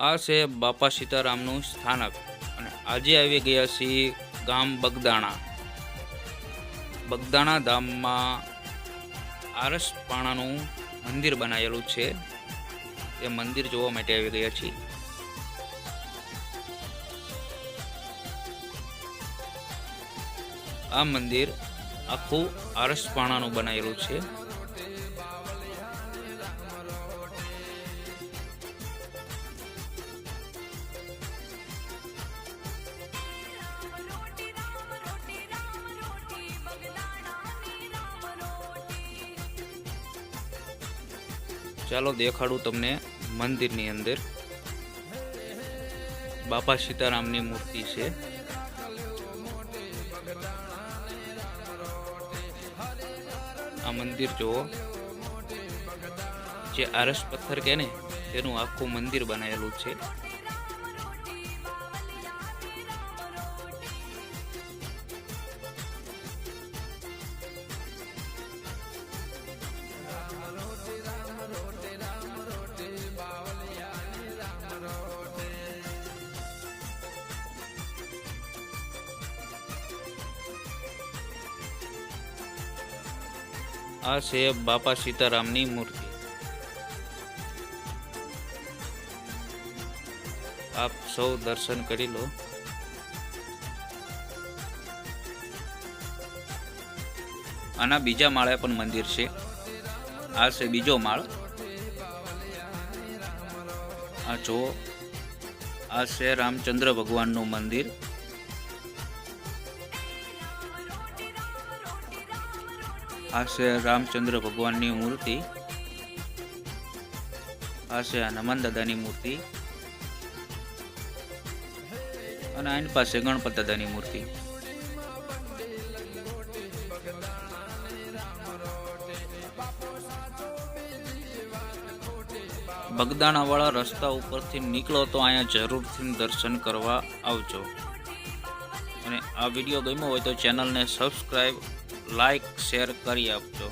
આ છે બાપા સીતારામનું સ્થાનક. અને આજે આવી ગયા છીએ ગામ બગદાણા. બગદાણા ધામમાં આરસપાણાનું મંદિર બનાવેલું છે. એ મંદિર જોવા માટે આવી ગયા છીએ. આ મંદિર આખું આરસપાણાનું બનાવેલું છે. ચાલો દેખાડું તમને મંદિરની અંદર. બાપા સીતારામની મૂર્તિ છે. આ મંદિર જુઓ. જે આરસ પથ્થર કે ને તેનું આખું મંદિર બનાવેલું છે. આ છે બાપા સીતારામની મૂર્તિ. આપ સૌ દર્શન કરી લો. આના બીજા માળે પણ મંદિર છે. આ છે બીજો માળ. આ જો આ છે રામચંદ્ર ભગવાનનું મંદિર. આ છે રામચંદ્ર ભગવાનની મૂર્તિ આ છે હનુમાન દાદાની મૂર્તિ, અને આની પાસે ગણપત દાદાની મૂર્તિ. બગદાણા વાળા રસ્તા ઉપરથી નીકળો તો અહીંયા જરૂરથી દર્શન કરવા આવજો. અને આ વીડિયો ગમ્યો હોય તો ચેનલને સબસ્ક્રાઈબ લાઈક શેર કરી આપજો.